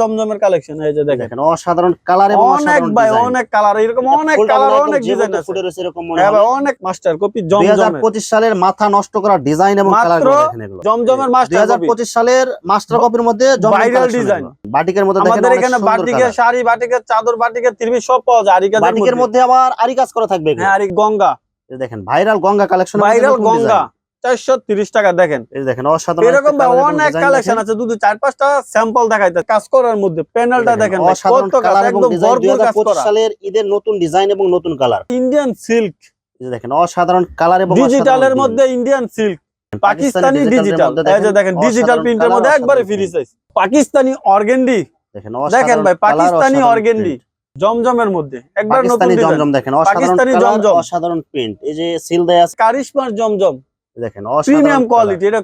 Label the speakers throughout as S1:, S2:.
S1: জমজমের কালেকশন এই যে দেখেন।
S2: অসাধারণ কালার এবং
S1: অনেক ভাই অনেক কালার এরকম অনেক কালার অনেক ডিজাইন আছে।
S2: ফুটে রয়েছে এরকম মনে
S1: হ্যাঁ অনেক মাস্টার কপি
S2: দুই
S1: জমজমের
S2: হাজার পঁচিশ সালের মাথা নষ্ট করা ডিজাইন এবং কালার দেখেন এগুলো।
S1: জমজমের মাস্টার
S2: হাজার
S1: কপি
S2: পঁচিশ সালের মাস্টার কপির মধ্যে
S1: Viral design।
S2: বাটিকের মধ্যে দেখেন
S1: আমাদের এখানে বাটিকের শাড়ি বাটিকের চাদর বাটিকের ত্রিভি সব পাওয়া যায় আরিকাদের
S2: বাটিকের মধ্যে। আবার আরি কাজ করা থাকবে।
S1: হ্যাঁ আরি গঙ্গা।
S2: দেখেন viral Ganga collection
S1: viral Ganga. চারশো তিরিশ টাকা দেখেন।
S2: দেখেন অসাধারণ
S1: এরকম অনেক কালেকশন আছে দুটো চার পাঁচটা স্যাম্পল দেখাইতে কাজ করার মধ্যে প্যানেলটা দেখেন কত
S2: কালার এবং
S1: একদম ভরপুর কাজ করা।
S2: সালের ঈদের নতুন ডিজাইন এবং নতুন কালার
S1: ইন্ডিয়ান সিল্ক
S2: দেখেন অসাধারণ কালার এবং
S1: ডিজিটালের মধ্যে ইন্ডিয়ান সিল্ক পাকিস্তানি ডিজিটাল এই যে দেখেন ডিজিটাল প্রিন্টের মধ্যে একবারে ফ্রি সাইজ পাকিস্তানি অর্গেন্ডি
S2: দেখেন
S1: দেখেন ভাই পাকিস্তানি অর্গেন্ডি জমজমের মধ্যে একবার নতুন
S2: জমজম দেখেন অসাধারণ
S1: পাকিস্তানি জমজম।
S2: অসাধারণ প্রিন্ট এই যে সিল দেয়া
S1: কারিশমার জমজম।
S2: দেখেন
S1: প্রিমিয়াম কোয়ালিটি এটা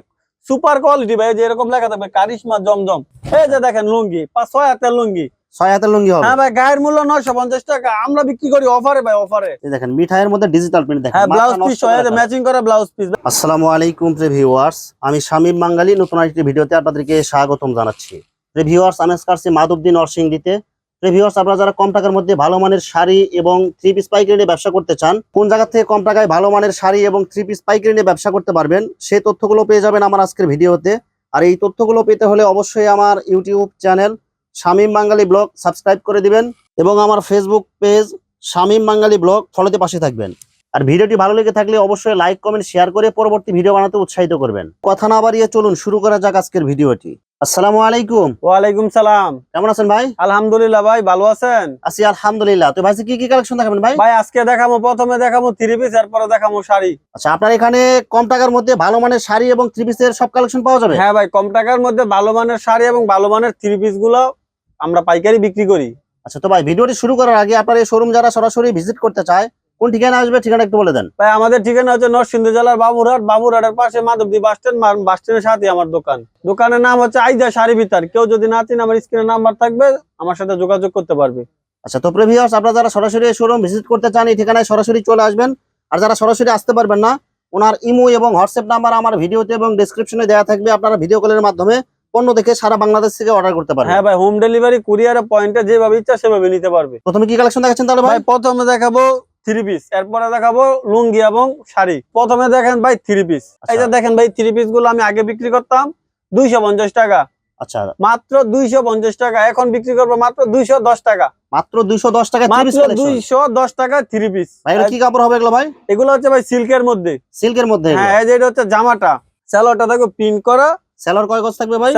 S1: সুপার কোয়ালিটি ভাই যে এরকম লেখা থাকবে কারিশমা জমজম। এই যে দেখেন লুঙ্গি পাঁচ ছয় হাতের লুঙ্গি।
S2: ছয় হাতের লুঙ্গি হবে।
S1: হ্যাঁ ভাই গায়ের মূল্য নয়শো পঞ্চাশ টাকা আমরা বিক্রি করি অফারে ভাই অফারে।
S2: দেখেন মিঠাইয়ের মধ্যে ডিজিটাল প্রিন্ট দেখেন
S1: হ্যাঁ ব্লাউজ পিস। ম্যাচিং করে ব্লাউজ পিস
S2: আসসালামু আলাইকুম ভিউয়ার্স আমি শামীম বাঙ্গালি নতুন আরেকটি ভিডিওতে আপনাদেরকে স্বাগতম জানাচ্ছি। ভিউয়ার্স আমি আজকে আসছি মাধবদী নরসিংদীতে। ভিউয়ার্স আপনারা যারা কম টাকার মধ্যে ভালো মানের শাড়ি এবং থ্রি পিস পাইকারি নিয়ে ব্যবসা করতে চান, কোন জায়গা থেকে কম টাকায় ভালো মানের শাড়ি এবং থ্রি পিস পাইকারি নিয়ে ব্যবসা করতে পারবেন, সেই তথ্যগুলো পেয়ে যাবেন আমার আজকের ভিডিওতে। আর এই তথ্যগুলো পেতে হলে অবশ্যই আমার YouTube channel Shamim Bangali blog subscribe করে দিবেন এবং আমার Facebook page Shamim Bangali blog ফলোতে পাশে থাকবেন। আর ভিডিওটি ভালো লেগে থাকলে অবশ্যই লাইক কমেন্ট শেয়ার করে পরবর্তী ভিডিও বানাতে উৎসাহিত করবেন। কথা না বাড়িয়ে চলুন শুরু করা যাক আজকের ভিডিওটি। আসসালামু আলাইকুম।
S1: ওয়ালাইকুম সালাম।
S2: কেমন আছেন ভাই?
S1: আলহামদুলিল্লাহ ভাই ভালো আছেন?
S2: আছি আলহামদুলিল্লাহ। তো ভাই কি কি কালেকশন দেখাবেন ভাই?
S1: ভাই আজকে দেখাবো প্রথমে দেখাবো থ্রি পিস এরপরে দেখাবো শাড়ি।
S2: আচ্ছা আপনার এখানে কম টাকার মধ্যে ভালো মানের শাড়ি এবং থ্রি পিসের সব কালেকশন পাওয়া যাবে?
S1: হ্যাঁ ভাই কম টাকার মধ্যে ভালো মানের শাড়ি এবং ভালো মানের থ্রি পিসগুলো আমরা পাইকারি বিক্রি করি।
S2: আচ্ছা তো ভাই ভিডিওটি শুরু করার আগে আপনার এই শোরুম যারা সরাসরি ভিজিট করতে চায় কোন ঠিকানা আসবে ঠিকানা একটু বলে দেন।
S1: ভাই আমাদের ঠিকানা হচ্ছে নরসিংদী জেলার বাবুরহাট বাবুরহাটের পাশে মাধবদী বাস স্ট্যান্ড বাস স্ট্যান্ডের সাথে আমার দোকান। দোকানের নাম হচ্ছে আইজা শাড়ি বিতার কেউ যদি না চিন আমার স্ক্রিনে নাম্বার থাকবে আমার সাথে যোগাযোগ করতে পারবে।
S2: আচ্ছা তো প্রিভিয়াস আপনারা যারা সরাসরি শোরুম ভিজিট করতে চান এই ঠিকানায় সরাসরি চলে আসবেন। আর যারা সরাসরি আসতে পারবেন না ওনার ইমো এবং হোয়াটসঅ্যাপ নাম্বার আমার ভিডিওতে এবং ডেসক্রিপশনে দেওয়া থাকবে। আপনারা ভিডিও কলের মাধ্যমে পণ্য দেখে সারা বাংলাদেশ থেকে অর্ডার করতে পারবেন।
S1: হ্যাঁ ভাই হোম ডেলিভারি কুরিয়ারে পয়েন্টে যেভাবে ইচ্ছা সেভাবে নিতে পারবে।
S2: প্রথমে কি কালেকশন দেখাচ্ছেন তাহলে ভাই
S1: প্রথমে দেখাবো থ্রি পিস এরপরে দেখাবো লুঙ্গি এবং শাড়ি। প্রথমে দেখেন ভাই থ্রি পিস এই যে
S2: আচ্ছা।
S1: দেখেন ভাই থ্রি পিসগুলো আমি আগে বিক্রি করতাম দুইশো পঞ্চাশ টাকা।
S2: আচ্ছা।
S1: মাত্র দুইশো পঞ্চাশ টাকা। এখন বিক্রি করব মাত্র দুইশো দশ টাকা।
S2: মাত্র দুইশো দশ টাকা
S1: দুইশো দশ টাকা থ্রি পিস
S2: কি কাপড় হবে এগুলো ভাই?
S1: এগুলো হচ্ছে ভাই সিল্কের মধ্যে।
S2: সিল্কের মধ্যে
S1: হ্যাঁ যে এটা হচ্ছে জামাটা। প্রিন্ট করা।
S2: সেলর কয় গজ থাকবে ভাই?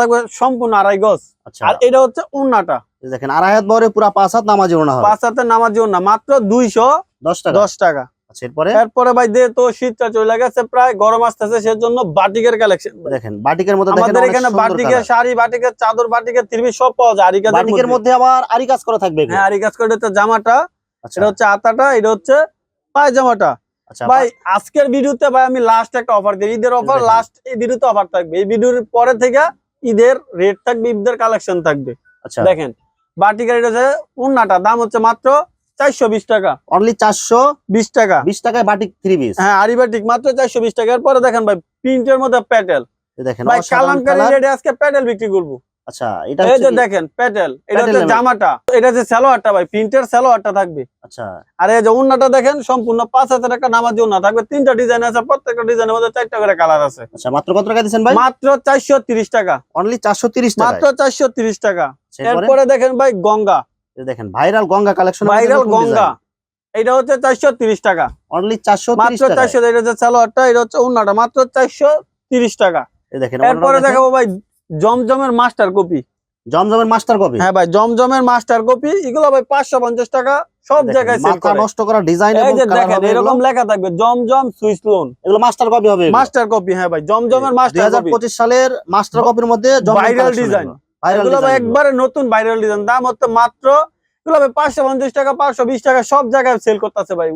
S1: থাকবে সম্পূর্ণ আড়াই গজ।
S2: আচ্ছা।
S1: আর এটা হচ্ছে উন্নাটা
S2: দেখেন আড়াই হাত বহরে পুরা পাঁচ হাত নামাজি ওনা হবে।
S1: পাঁচ হাতে নামার জন্য মাত্র দুইশো
S2: দশ টাকা।
S1: দশ টাকা।
S2: আচ্ছা এরপরে?
S1: এরপরে ভাই যে তো শীতটা চলে গেছে প্রায় গরম আসতেছে সেজন্য বাটিকের কালেকশন
S2: দেখেন বাটিকের মধ্যে দেখেন
S1: আমাদের এখানে বাটিকের শাড়ি বাটিকের চাদর বাটিকের তিরবি সব পাওয়া যায় আরিকাদের
S2: বাটিকের মধ্যে আবার আরি কাজ করা থাকবে।
S1: হ্যাঁ করে জামাটা
S2: আচ্ছা।
S1: এটা হচ্ছে আতাটা এটা হচ্ছে পায়জামাটা।
S2: আচ্ছা
S1: ভাই আজকের ভিডিওতে ভাই আমি লাস্ট একটা অফার দিই ঈদের অফার লাস্ট এই ভিডিওতে অফার থাকবে। এই ভিডিওর পরে থেকে ঈদের রেট থাকবে ঈদের কালেকশন থাকবে।
S2: আচ্ছা।
S1: দেখেন বাটিকের এটা হচ্ছে উন্নাটা দাম হচ্ছে মাত্র চারশো বিশ টাকা।
S2: অনলি চারশো
S1: বিশ টাকা।
S2: বিশ টাকায় বাটিক থ্রি পিস
S1: হ্যাঁ আরিবাটিক মাত্র চারশো বিশ টাকা। এরপরে দেখেন ভাই প্রিন্টের মধ্যে প্যাটেল।
S2: দেখেন
S1: ভাই কালামকারি রেটে আজকে প্যাটেল বিক্রি করব।
S2: আচ্ছা এটা
S1: এই যে দেখেন প্যাটেল এটা হচ্ছে জামাটা। এটা হচ্ছে সালোয়ারটা ভাই প্রিন্টের সালোয়ারটা থাকবে।
S2: আচ্ছা।
S1: আর এই যে উন্নাটা দেখেন সম্পূর্ণ পাঁচ হাজার টাকা নামাজি উন্না থাকবে। তিনটা ডিজাইন আছে প্রত্যেকটা ডিজাইনের মধ্যে চারটা করে কালার আছে।
S2: আচ্ছা মাত্র কত টাকা দিচ্ছেন ভাই?
S1: মাত্র চারশো তিরিশ টাকা।
S2: অনলি চারশো তিরিশ টাকা
S1: মাত্র চারশো তিরিশ টাকা।
S2: এরপরে
S1: এরপরে দেখেন ভাই গঙ্গা।
S2: দেখেন viral Ganga collection
S1: viral Ganga. এটা হচ্ছে চারশো তিরিশ টাকা।
S2: অনলি চারশো
S1: মাত্র চারশো এটা হচ্ছে সালোয়ারটা এটা হচ্ছে উন্নাটা মাত্র চারশো তিরিশ টাকা।
S2: দেখেন
S1: এরপরে দেখাবো ভাই জমজমের মাস্টার কপি
S2: জমজমের মাস্টার কপি
S1: হ্যাঁ ভাই জমজমের মাস্টার কপি এগুলো ভাই পাঁচশো পঞ্চাশ টাকা সব জায়গায়
S2: মাথা নষ্ট করা ডিজাইন
S1: এই যে দেখেন এরকম লেখা থাকবে জমজম সুইস লোন
S2: এগুলো মাস্টার কপি হবে
S1: মাস্টার কপি হ্যাঁ ভাই জমজমের মাস্টার কপি
S2: পঁচিশ সালের মাস্টার কপির মধ্যে
S1: ভাইরাল design।
S2: ভাইরাল
S1: এগুলো ভাই একবারে নতুন ভাইরাল ডিজাইন দাম হচ্ছে মাত্র এগুলো ভাই পাঁচশো পঞ্চাশ টাকা পাঁচশো বিশ টাকা সব জায়গায় সেল করতেছে ভাই।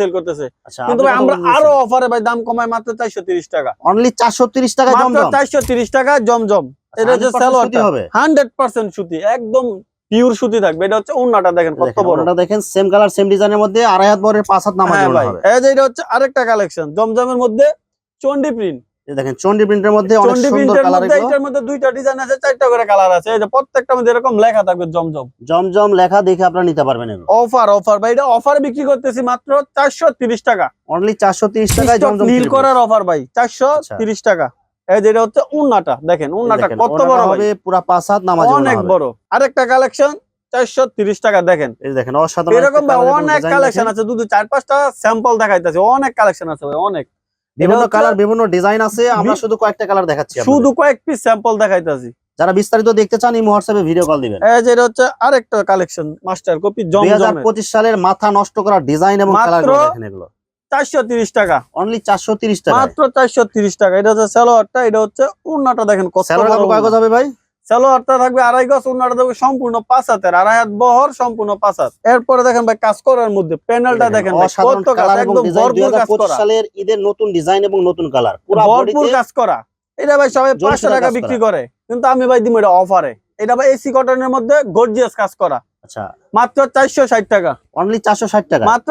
S1: সেল করতেছে।
S2: আচ্ছা
S1: কিন্তু ভাই আমরা আরও অফারে ভাই দাম কমাই মাত্র চারশো তিরিশ টাকা।
S2: অনলি চারশো তিরিশ টাকা
S1: চারশো তিরিশ টাকা জমজম। এটা হচ্ছে
S2: 100%
S1: সালোয়ারটা
S2: সুতি হবে?
S1: হান্ড্রেড পার্সেন্ট সুতি একদম পিওর সুতি থাকবে। এটা হচ্ছে দেখেন কত
S2: দেখেন,
S1: বড়।
S2: ওনাটা দেখেন সেম কালার সেম ডিজাইনের মধ্যে আড়াই হাত বরের পাঁচ হাত নামাজ
S1: হ্যাঁ
S2: হবে।
S1: এই যে এটা হচ্ছে আরেকটা কালেকশন জমজমের মধ্যে চন্ডি প্রিন্ট
S2: দেখেন চন্ডি প্রিন্টের মধ্যে অনেক সুন্দর কালার এগুলো।
S1: এটার মধ্যে দুইটা ডিজাইন আছে চারটা করে কালার আছে। এই যে প্রত্যেকটার মধ্যে এরকম লেখা থাকবে জমজম।
S2: জমজম লেখা দেখে আপনারা নিতে পারবেন এগুলো।
S1: অফার অফার ভাই এটা অফারে বিক্রি করতেছি মাত্র চারশো তিরিশ টাকা।
S2: অনলি চারশো তিরিশ টাকায় জমজম
S1: নীল করার অফার ভাই চারশো
S2: আচ্ছা।
S1: তিরিশ টাকা। এই যে এটা হচ্ছে উন্নাটা দেখেন উন্নাটা কত বড়
S2: হবে পুরা পাঁচ হাত নামাজ
S1: অনেক বড়। আরেকটা কালেকশন চারশো তিরিশ টাকা দেখেন।
S2: এই দেখেন অসাধারণ
S1: এরকম অনেক কালেকশন আছে দুটো চার পাঁচটা স্যাম্পল দেখাইতেছে অনেক কালেকশন আছে ভাই অনেক।
S2: বিভিন্ন কালার বিভিন্ন ডিজাইন আছে আমরা শুধু কয়েকটা কালার দেখাচ্ছি
S1: শুধু কয়েক পিস স্যাম্পল দেখাইতেছি।
S2: যারা বিস্তারিত দেখতে চান এই হোয়াটসঅ্যাপে ভিডিও কল দিবেন।
S1: এই যে এটা হচ্ছে আরেকটা কালেকশন মাস্টার কপি
S2: দুই হাজার
S1: জমজমে
S2: পঁচিশ সালের মাথা নষ্ট করা ডিজাইন এবং কালার দেখেন এগুলো।
S1: চারশো তিরিশ টাকা।
S2: অনলি চারশো তিরিশ টাকা
S1: মাত্র চারশো তিরিশ টাকা। এটা হচ্ছে সালোয়ারটা এটা হচ্ছে উন্নাটা দেখেন কত
S2: স্যালোর কত কাগজ হবে ভাই?
S1: সালোয়ারটা থাকবে আড়াই গজ উন্নাটা থাকবে সম্পূর্ণ পাঁচ হাতের। আড়াই হাত বহর সম্পূর্ণ পাঁচ হাত। এরপরে দেখেন ভাই কাজ করার মধ্যে প্যানেলটা দেখেন ভাই, কত কাজ একদম ভরপুর কাজ করা।
S2: সালের ঈদের নতুন ডিজাইন এবং নতুন কালার
S1: ভরপুর কাজ করা। এটা ভাই সবাই
S2: জরিসুরা
S1: পাঁচশো টাকা বিক্রি
S2: করে।
S1: কিন্তু আমি ভাই দিম এটা অফারে এটা ভাই এসি কটনের মধ্যে গর্জিয়াস কাজ করা।
S2: আচ্ছা।
S1: মাত্র চারশো ষাট টাকা।
S2: অনলি টাকা?
S1: মাত্র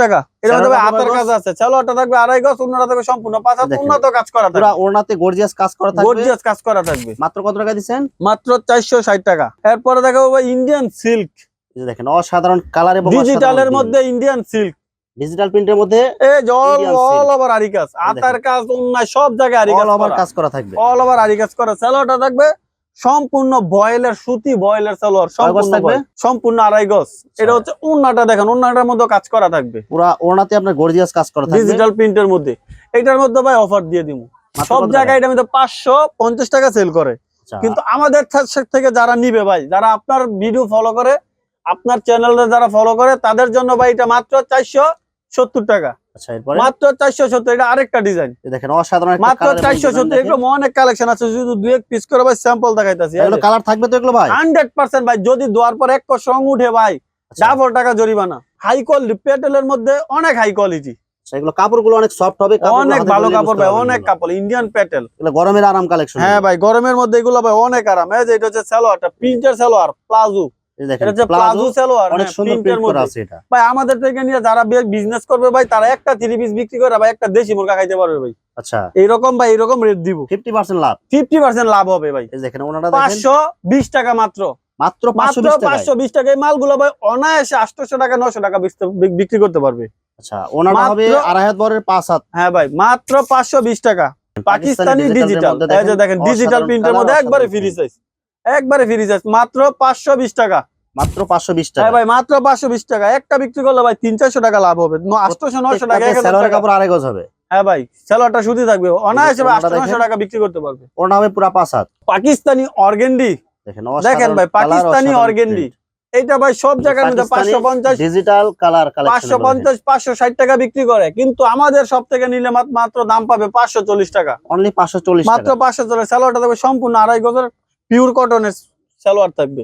S1: টাকা। এটা
S2: সালোয়ার
S1: হাতের কাজ আছে। চালোয়ারটা থাকবে আড়াই গজ উন্নাটা থাকবে সম্পূর্ণ পাঁচ হাত উন্নত কাজ করা
S2: পুরো
S1: থাকবে।
S2: গর্জিয়াস কাজ করা থাকবে।
S1: গর্জিয়াস কাজ করা থাকবে।
S2: মাত্র কত টাকা দিচ্ছেন?
S1: মাত্র চারশো ষাট টাকা। এরপরে দেখাবো ভাই ইন্ডিয়ান সিল্ক
S2: এই দেখেন অসাধারণ কালার এবং
S1: ডিজিটালের মধ্যে ইন্ডিয়ান সিল্ক
S2: ডিজিটাল প্রিন্টের মধ্যে
S1: এই অল অল ওভার আরি কাজ আতার কাজ উন্নয় সব জায়গায় আরি কাজ
S2: অল ওভার
S1: করা।
S2: কাজ করা থাকবে।
S1: অল ওভার আরি কাজ করা থাকবে সম্পূর্ণ বয়েলের সুতি বয়েলের সালোয়ার সম্পূর্ণ? সম্পূর্ণ আড়াই গজ। এটা হচ্ছে উন্নাটা দেখেন উন্নাটার মধ্যে কাজ করা থাকবে।
S2: পুরো ওড়নাতে আপনার গর্জিয়াস কাজ করা থাকবে।
S1: ডিজিটাল প্রিন্টের মধ্যে। এটার মধ্যে ভাই অফার দিয়ে দিব। সব জায়গায় এটা মধ্যে পাঁচশো পঞ্চাশ টাকা সেল করে।
S2: আচ্ছা,
S1: কিন্তু আমাদের থেকে যারা নিবে ভাই যারা আপনার ভিডিও ফলো করে আপনার চ্যানেলে যারা ফলো করে তাদের জন্য ভাই এটা মাত্র চারশো সত্তর টাকা।
S2: আচ্ছা এরপরে?
S1: মাত্র এটা আরেকটা ডিজাইন
S2: দেখেন অসাধারণ একটা
S1: মাত্র অনেক কালেকশন আছে শুধু দুই এক পিস করে ভাই স্যাম্পল দেখাইতেছি
S2: এগুলো কালার থাকবে তো এগুলো ভাই?
S1: হান্ড্রেড পার্সেন্ট ভাই যদি দোয়ার পর এক উঠে ভাই
S2: আচ্ছা,
S1: ডাবল টাকা জরিমানা। হাই কোয়ালিটি পেটেলের মধ্যে অনেক হাই কোয়ালিটি
S2: আচ্ছা, কাপড়গুলো অনেক সফট হবে
S1: অনেক ভালো কাপড় ভাই অনেক কাপড় ইন্ডিয়ান
S2: গরমের আরাম কালেকশন
S1: হ্যাঁ ভাই গরমের মধ্যে এগুলো ভাই অনেক আরাম। এই যে এটা হচ্ছে সালোয়ারটা প্রিন্টার সালোয়ার প্লাজো। আমাদের থেকে নিয়ে যারা বিজনেস করবে ভাই তারা একটা থ্রি পিস বিক্রি করে ভাই একটা দেশি মুরগা খাইতে পারবে ভাই।
S2: আচ্ছা।
S1: এইরকম ভাই এরকম রেট দিব।
S2: ফিফটি পার্সেন্ট লাভ?
S1: ফিফটি পার্সেন্ট লাভ হবে ভাই।
S2: দেখেন ওনারা
S1: পাঁচশো বিশ টাকা মাত্র।
S2: মাত্র পাঁচশো
S1: মাত্র পাঁচশো বিশ টাকা। এই মালগুলো ভাই অনায়াসে আটশো টাকা নশো টাকা বিক্রি করতে পারবে।
S2: আচ্ছা ওনারা
S1: মাত্র-
S2: হবে আড়াই হাত বরের পাঁচ হাত।
S1: হ্যাঁ ভাই মাত্র পাঁচশো বিশ টাকা। পাকিস্তানি ডিজিটাল দেখেন ডিজিটাল প্রিন্টের মধ্যে একবারে ফ্রি সাইজ একবারে ফ্রি সাইজ মাত্র পাঁচশো বিশ টাকা।
S2: মাত্র পাঁচশো বিশ টাকা।
S1: হ্যাঁ ভাই মাত্র পাঁচশো বিশ টাকা। একটা বিক্রি করলে ভাই তিন চারশো টাকা লাভ হবে। আটশো নয়শো টাকা এক হাজার
S2: স্যালোয়ার
S1: টাকা।
S2: কাপড় আড়াই গজ হবে।
S1: হ্যাঁ ভাই সেলোয়ারটা শুধু থাকবে। অনায়াসে আটশো টাকা বিক্রি করতে পারবে।
S2: ওনা হবে পুরা পাঁচ হাত।
S1: পাকিস্তানি অর্গেন্ডি।
S2: দেখেন
S1: ভাই পাকিস্তানি অর্গেন্ডি। এইটা ভাই সব জায়গার মধ্যে পাঁচশো পঞ্চাশ
S2: ডিজিটাল কালার
S1: পাঁচশো পঞ্চাশ পাঁচশো ষাট টাকা বিক্রি করে। কিন্তু আমাদের সব থেকে নিলে মাত্র দাম পাবে পাঁচশো চল্লিশ টাকা।
S2: অনলি পাঁচশো চল্লিশ
S1: মাত্র পাঁচশো চল্লিশ। থাকবে সম্পূর্ণ আড়াই গজের পিওর কটনের সালোয়ার থাকবে।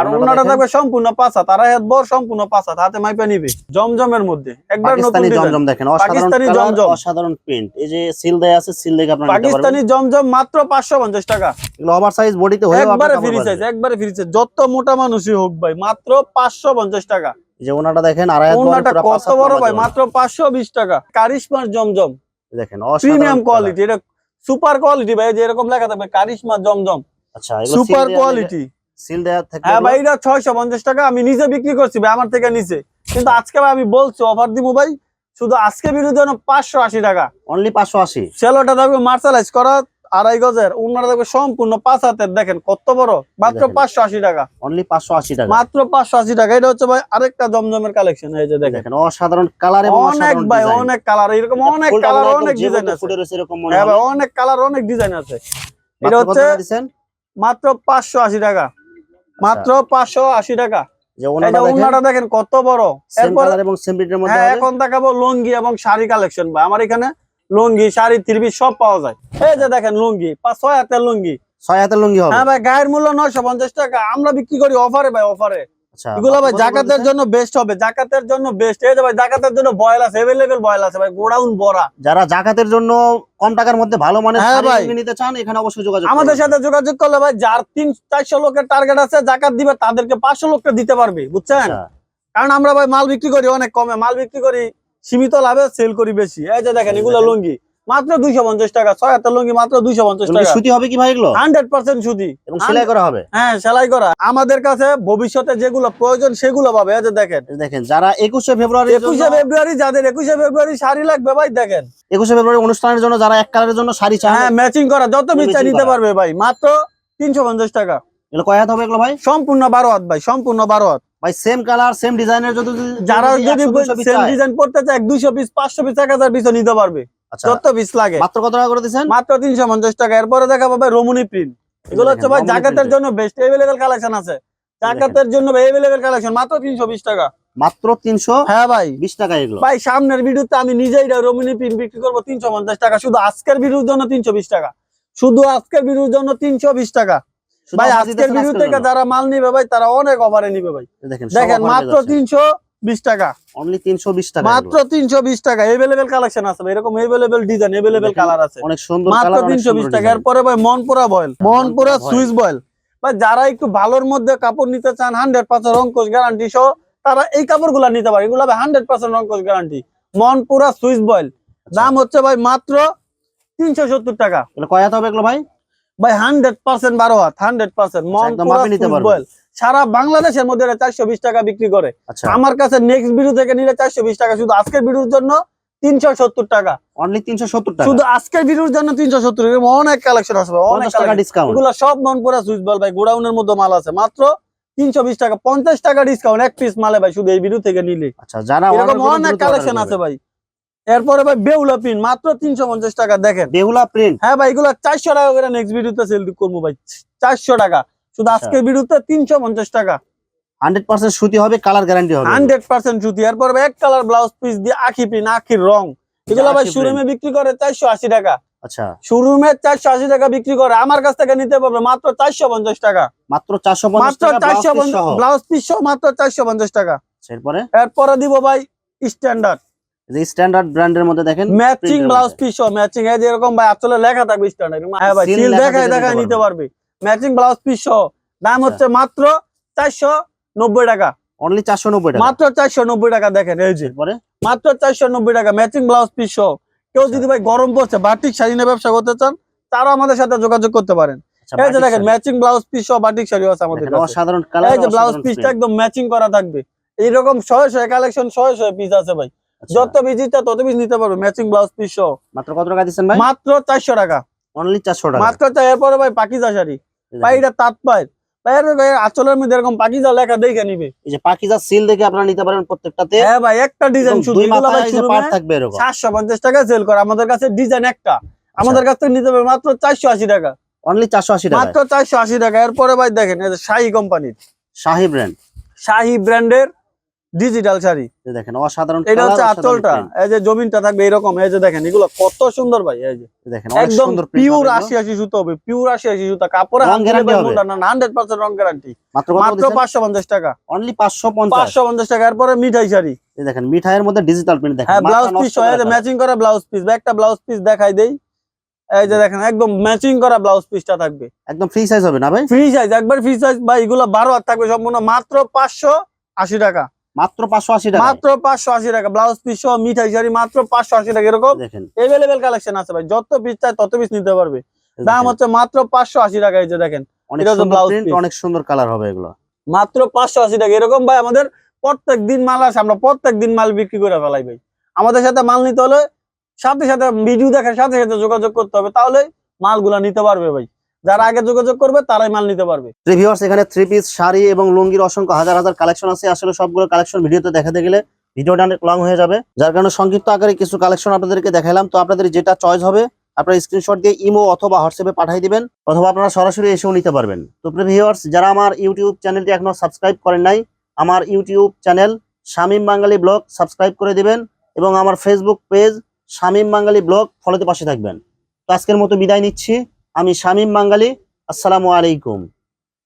S1: আর
S2: ওনাটা
S1: থাকবে সম্পূর্ণ পাঁচ আড়াই হাত বর সম্পূর্ণ পাঁচ হাতে মাইপে নিবে। জমজমের মধ্যে। একবার নতুন
S2: জমজম দেখেন।
S1: পাকিস্তানি জমজম।
S2: অসাধারণ প্রিন্ট এই যে সিল দেয়া আছে সিল দেখে আপনারা
S1: পাকিস্তানি জমজম মাত্র পাঁচশো পঞ্চাশ টাকা।
S2: এগুলো ওভার সাইজ বডিতে হয়ে
S1: একবারে ফ্রি সাইজ একবারে ফ্রি সাইজ যত মোটা মানুষই হোক ভাই মাত্র পাঁচশো পঞ্চাশ টাকা।
S2: এই যে ওনাটা দেখেন আড়াই হাত বরের
S1: ওনাটা কত বড় ভাই মাত্র পাঁচশো বিশ টাকা। কারিশমার জমজম।
S2: দেখেন অসাধারণ
S1: প্রিমিয়াম কোয়ালিটি এটা সুপার কোয়ালিটি ভাই যে এরকম লেখা থাকবে কারিশমা জমজম।
S2: আচ্ছা
S1: সুপার কোয়ালিটি
S2: সিল দেয়া থাকবে
S1: হ্যাঁ ভাই এটা ছয়শো পঞ্চাশ টাকা। আমি নিজে বিক্রি করছি ভাই আমার থেকে নিচে কিন্তু আজকে ভাই আমি বলছি অফার দিব ভাই। শুধু আজকে বিরুদ্ধে পাঁচশো আশি টাকা।
S2: অনলি পাঁচশো আশি।
S1: সেলোটা থাকবে মার্শালাইজ করা আড়াই গজের। উন্নাটা থাকবে সম্পূর্ণ পাঁচ হাতের। দেখেন কত বড় মাত্র। পাঁচশো আশি টাকা।
S2: অনলি পাঁচশো আশি টাকা।
S1: মাত্র পাঁচশো আশি টাকা। এটা হচ্ছে ভাই আরেকটা জমজমের কালেকশন যে দেখেন।
S2: অসাধারণ কালার এবং
S1: অনেক ভাই অনেক কালার এরকম অনেক কালার অনেক ডিজাইন আছে। হ্যাঁ অনেক কালার অনেক ডিজাইন আছে। এটা হচ্ছে? মাত্র পাঁচশো আশি টাকা। মাত্র পাঁচশো আশি টাকা।
S2: ওনাটা দেখেন।
S1: কত বড়। হ্যাঁ এখন দেখাবো লুঙ্গি এবং শাড়ি কালেকশন ভাই। আমার এখানে লুঙ্গি শাড়ি তিরবি সব পাওয়া যায়। এই যে দেখেন লুঙ্গি ছয় হাতের লুঙ্গি।
S2: ছয় হাতের লুঙ্গি
S1: হ্যাঁ ভাই গায়ের মূল্য নয়শো পঞ্চাশ টাকা। আমরা বিক্রি করি অফারে ভাই অফারে
S2: আচ্ছা
S1: এগুলো ভাই জাকাতের জন্য বেস্ট হবে জাকাতের জন্য বেস্ট এই যে ভাই জাকাতের জন্য বয়েল আছে এভেলেবেল বয়েল আছে ভাই গোডাউন বড়া।
S2: যারা জাকাতের জন্য কম টাকার মধ্যে ভালো
S1: হ্যাঁ।
S2: নিতে চান এখানে অবশ্যই যোগাযোগ
S1: আমাদের সাথে যোগাযোগ করলে ভাই যার তিন চারশো লোকের টার্গেট আছে জাকাত দিবে তাদেরকে পাঁচশো লোককে দিতে পারবে বুঝছেন?
S2: আচ্ছা,
S1: কারণ আমরা ভাই মাল বিক্রি করি অনেক কমে মাল বিক্রি করি সীমিত লাভে সেল করি বেশি। এই যে দেখেন এগুলো লুঙ্গি। মাত্র দুইশো পঞ্চাশ টাকা। ছয় হাতের লুঙ্গি মাত্র দুইশো পঞ্চাশ টাকা।
S2: সুতি হবে কি ভাই এগুলো?
S1: হান্ড্রেড পার্সেন্ট সুতি।
S2: এবং সেলাই করা হবে?
S1: হ্যাঁ সেলাই করা। আমাদের কাছে ভবিষ্যতে যেগুলো প্রয়োজন সেগুলো পাবে যে দেখেন।
S2: দেখেন যারা একুশে ফেব্রুয়ারি
S1: একুশে ফেব্রুয়ারি যাদের একুশে ফেব্রুয়ারি শাড়ি লাগবে ভাই দেখেন।
S2: একুশে ফেব্রুয়ারি অনুষ্ঠানের জন্য যারা এক কালারের জন্য শাড়ি চান
S1: হ্যাঁ ম্যাচিং করা যত
S2: Matching
S1: নিতে পারবে ভাই মাত্র তিনশো পঞ্চাশ টাকা।
S2: এগুলো কয় হাত হবে এগুলো ভাই?
S1: সম্পূর্ণ বারো হাত ভাই সম্পূর্ণ বারো হাত।
S2: ভাই সেম কালার সেম ডিজাইনের যদি
S1: যারা যদি
S2: 100 200 piece
S1: সেম ডিজাইন করতে চায় দুইশো পিস পাঁচশো পিস এক হাজার পিসও নিতে পারবে। যত পিস লাগে।
S2: মাত্র কত টাকা করে দিচ্ছেন
S1: মাত্র তিনশো পঞ্চাশ টাকা। এরপরে দেখা পাবে রমণী প্রিন্ট এগুলো হচ্ছে ভাই জাকাতের জন্য বেস্ট এভেলেবেল কালেকশন আছে। জাকাতের জন্য এভেলেবেল কালেকশন মাত্র তিনশো বিশ টাকা।
S2: মাত্র তিনশো
S1: হ্যাঁ ভাই।
S2: বিশ টাকা এগুলো।
S1: ভাই সামনের ভিডিওতে আমি নিজেই রমণী প্রিন্ট বিক্রি করব তিনশো পঞ্চাশ টাকা। শুধু আজকের ভিডিওর জন্য তিনশো বিশ টাকা। শুধু আজকের ভিডিওর জন্য তিনশো বিশ টাকা। ভাই আজকের ভিডিও থেকে যারা মাল নিবে ভাই তারা অনেক অফারে নিবে ভাই।
S2: দেখেন
S1: দেখেন মাত্র তিনশো বিশ টাকা।
S2: অনলি তিনশো বিশ টাকা
S1: মাত্র তিনশো বিশ টাকা। এভেলেবেল কালেকশন আছে এরকম এভেলেবেল ডিজাইন এভেলেবেল কালার আছে।
S2: অনেক সুন্দর
S1: মাত্র তিনশো বিশ টাকা। এরপরে ভাই মনপুরা বয়েল। মনপুরা
S2: মনপুরা
S1: বয়েল। ভাই যারা একটু ভালোর মধ্যে কাপড় নিতে চান হান্ড্রেড পার্সেন্ট রঙ্কোশ গ্যারান্টি সহ তারা এই কাপড়গুলো নিতে পারে। এগুলো হান্ড্রেড পার্সেন্ট রঙ্কোশ গ্যারান্টি মনপুরা সুইস বয়েল। দাম হচ্ছে ভাই মাত্র তিনশো সত্তর টাকা।
S2: এগুলো কয় হাত হবে এগুলো ভাই?
S1: ভাই হান্ড্রেড পার্সেন্ট বারো হাত হান্ড্রেড পার্সেন্ট মনপুরা
S2: নিতে
S1: বয়েল। সারা বাংলাদেশের মধ্যে চারশো বিশ টাকা বিক্রি করে।
S2: আচ্ছা।
S1: আমার কাছে নেক্সট ভিডিও থেকে নিলে চারশো বিশ টাকা। শুধু আজকের ভিডিওর জন্য তিনশো সত্তর টাকা।
S2: অনলি তিনশো সত্তর টাকা?
S1: শুধু আজকের ভিডিওর জন্য তিনশো সত্তর অনেক কালেকশন আসবে অনেক
S2: টাকা ডিসকাউন্ট
S1: এগুলো সব পুরা সুইচ বল ভাই গোডাউনের মধ্যে মাল আছে। মাত্র তিনশো বিশ টাকা পঞ্চাশ টাকা ডিসকাউন্ট এক পিস মালে ভাই শুধু এই ভিডিও থেকে নিলে।
S2: আচ্ছা যারা
S1: এরকম অনেক কালেকশন আছে ভাই। এরপরে ভাই বেউলা পিন মাত্র তিনশো পঞ্চাশ টাকা দেখেন।
S2: বেহুলা প্রিন্ট
S1: হ্যাঁ ভাই এগুলো চারশো টাকা করে নেক্সট ভিডিওতে সেল করব ভাই। চারশো টাকা। শুধু
S2: আচ্ছা।
S1: আজকের ভিডিওতে তিনশো পঞ্চাশ টাকা।
S2: হান্ড্রেড পার্সেন্ট সুতি হবে কালার গ্যারান্টি হবে।
S1: হান্ড্রেড পার্সেন্ট সুতি এরপর এক কালার ব্লাউজ পিস দিয়ে আখি পিন আখির রং। এগুলো ভাই শোরুমে বিক্রি করে চারশো আশি টাকা।
S2: আচ্ছা।
S1: শোরুমে চারশো আশি টাকা বিক্রি করে আমার কাছ থেকে নিতে পারবে মাত্র চারশো পঞ্চাশ টাকা।
S2: মাত্র চারশো পঞ্চাশ
S1: মাত্র চারশো ব্লাউজ পিস মাত্র চারশো পঞ্চাশ টাকা।
S2: আচ্ছা, এরপরে?
S1: এরপরে দিব ভাই স্ট্যান্ডার্ড
S2: যে স্ট্যান্ডার্ড ব্র্যান্ডের মধ্যে দেখেন
S1: ম্যাচিং ব্লাউজ পিস ম্যাচিং এই যে এরকম ভাই আসলে লেখা থাকবে স্ট্যান্ডার্ড হ্যাঁ ভাই সিল দেখায় দেখায়
S2: নিতে
S1: পারবে। ম্যাচিং ব্লাউজ পিস সহ। দাম
S2: আচ্ছা।
S1: হচ্ছে মাত্র চারশো নব্বই টাকা।
S2: অনলি চারশো নব্বই টাকা?
S1: মাত্র চারশো নব্বই টাকা দেখেন এই যে। মাত্র চারশো নব্বই টাকা ম্যাচিং ব্লাউজ পিস সহ। কেউ যদি ভাই গরম পড়ছে বাটিক শাড়ি নিয়ে ব্যবসা করতে চান তারাও আমাদের সাথে যোগাযোগ করতে পারেন।
S2: আচ্ছা,
S1: এই যে দেখেন ম্যাচিং ব্লাউজ পিস সহ বাটিক শাড়ি আছে আমাদের
S2: দেখেন,
S1: কাছে।
S2: অসাধারণ কালার
S1: এই যে ব্লাউজ পিসটা একদম ম্যাচিং করা থাকবে। এইরকম শয়ে শয়ে কালেকশন শয়ে শয়ে পিস আছে ভাই।
S2: আচ্ছা।
S1: যত পিস তত পিস নিতে পারবে ম্যাচিং ব্লাউজ পিস সহ।
S2: মাত্র কত টাকা দিচ্ছেন ভাই?
S1: মাত্র চারশো টাকা।
S2: অনলি চারশো টাকা।
S1: মাত্র এরপরে ভাই পাকিজা শাড়ি। এটা তাঁত পায় আঁচলের মধ্যে এরকম পাকিজা লেখা দেখে নিবে।
S2: এই যে পাকিজা সিল দেখে আপনারা নিতে পারেন প্রত্যেকটাতে।
S1: হ্যাঁ ভাই একটা ডিজাইন শুধু
S2: থাকবে এরকম।
S1: টাকা সেল করে। আমাদের কাছে ডিজাইন একটা। আমাদের কাছ থেকে নিতে পারবে মাত্র চারশো আশি টাকা।
S2: অনলি চারশো আশি টাকা
S1: মাত্র টাকা। এরপরে ভাই দেখেন শাহি কোম্পানির
S2: শাহি ব্র্যান্ড
S1: শাহি ব্র্যান্ডের ডিজিটাল শাড়ি।
S2: দেখেন অসাধারণ
S1: এটা হচ্ছে আঁচলটা। এই যে জমিনটা থাকবে এরকম এই যে দেখেন এগুলো কত সুন্দর ভাই এই যে।
S2: দেখেন
S1: একদম পিওর আশি আশি সুতো হবে পিওর আশি আশি সুতা কাপড়ে? হান্ড্রেড পার্সেন্ট রং গ্যারান্টি
S2: মাত্র
S1: পাঁচশো পঞ্চাশ টাকা।
S2: অনলি পাঁচশো
S1: পাঁচশো পঞ্চাশ টাকা এরপরে মিঠাই শাড়ি।
S2: এই দেখেন মিঠাইয়ের মধ্যে ডিজিটাল প্রিন্ট দেখেন
S1: হ্যাঁ ব্লাউজ পিস। ম্যাচিং করা ব্লাউজ পিস একটা ব্লাউজ পিস দেখাই দেই। এই যে দেখেন একদম ম্যাচিং করা ব্লাউজ পিসটা থাকবে।
S2: একদম ফ্রি সাইজ হবে না ভাই?
S1: ফ্রি সাইজ একবার ফ্রি সাইজ ভাই এগুলো বারো হাত থাকবে সম্পূর্ণ মাত্র পাঁচশো আশি টাকা।
S2: মাত্র পাঁচশো আশি টাকা
S1: মাত্র পাঁচশো আশি টাকা ব্লাউজ পিস মিঠাই শাড়ি মাত্র পাঁচশো আশি টাকা এরকম এভেলেবেল কালেকশন আছে ভাই। যত পিস চাই তত পিস নিতে পারবে। দাম হচ্ছে মাত্র পাঁচশো আশি টাকা এই যে দেখেন।
S2: সুন্দর। অনেক সুন্দর কালার হবে এগুলো।
S1: মাত্র পাঁচশো আশি টাকা। এরকম ভাই আমাদের প্রত্যেক দিন মাল আসে আমরা প্রত্যেক দিন মাল বিক্রি করে ফেলাই ভাই। আমাদের সাথে মাল নিতে হলে সাথে সাথে ভিডিও দেখার সাথে সাথে যোগাযোগ করতে হবে তাহলে মালগুলা নিতে পারবে ভাই। যারা আগে যোগাযোগ করবে তারাই মাল নিতে পারবে।
S2: এখানে থ্রি পিস শাড়ি এবং লুঙ্গির অসংখ্য হাজার হাজার কালেকশন আছে। আসলে সবগুলো কালেকশন ভিডিওতে দেখাতে গেলে ভিডিওটা অনেক লং হয়ে যাবে। যার কারণে সংক্ষিপ্ত আকারে কিছু কালেকশন আপনাদেরকে দেখালাম। তো আপনাদের যেটা চয়েস হবে, আপনারা স্ক্রিনশট দিয়ে ইমো অথবা হোয়াটসঅ্যাপে পাঠিয়ে দিবেন অথবা আপনারা সরাসরি এসেও নিতে পারবেন। তো ভিউয়ার্স যারা আমার ইউটিউব চ্যানেলটি এখনও সাবস্ক্রাইব করেন নাই, আমার YouTube channel Shamim Bangali blog subscribe করে দিবেন এবং আমার Facebook page Shamim Bangali blog ফলোতে পাশে থাকবেন। তো আজকের মতো বিদায় নিচ্ছি। আমি শামীম বাঙ্গালি আসসালামু আলাইকুম।